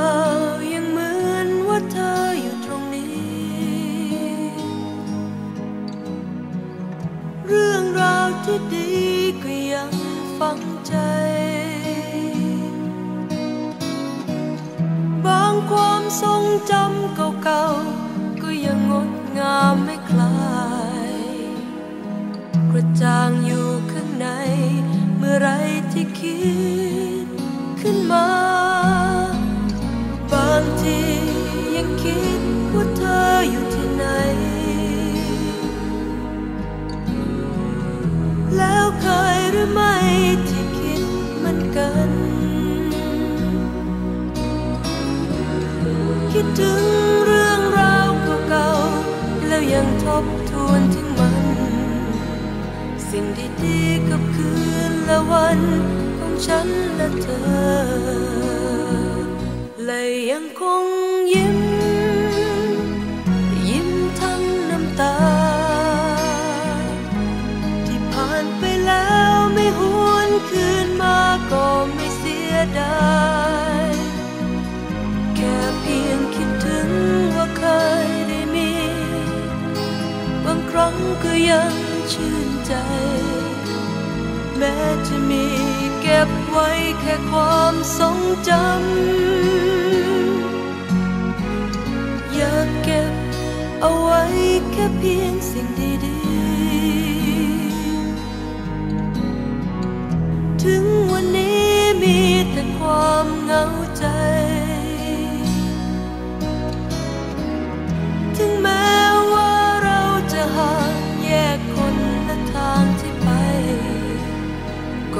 ายังเหมือนว่าเธออยู่ตรงนี้ เรื่องราวที่ดีก็ยังฟังใจ บางความทรงจำเก่าๆ ก็ยังงดงามไม่คลาย กระจ่างอยู่ข้างในเมื่อไรที่คิด ยังคิดว่าเธออยู่ที่ไหน แล้วเคยหรือไม่ที่คิดเหมันกัน คิดถึงเรื่องราวเก่าๆ แล้วยังทบทวนถึงมัน สิ่งดีๆกับคืนและวันของฉันและเธอและยังคงยิ้มยิ้ม งครั้งก็ยังชื่นใจ แม้จะมีเก็บไว้แค่ความทรงจำ อยากเก็บเอาไว้แค่เพียงสิ่งดีๆ ถึงวันนี้มีแต่ความเหงา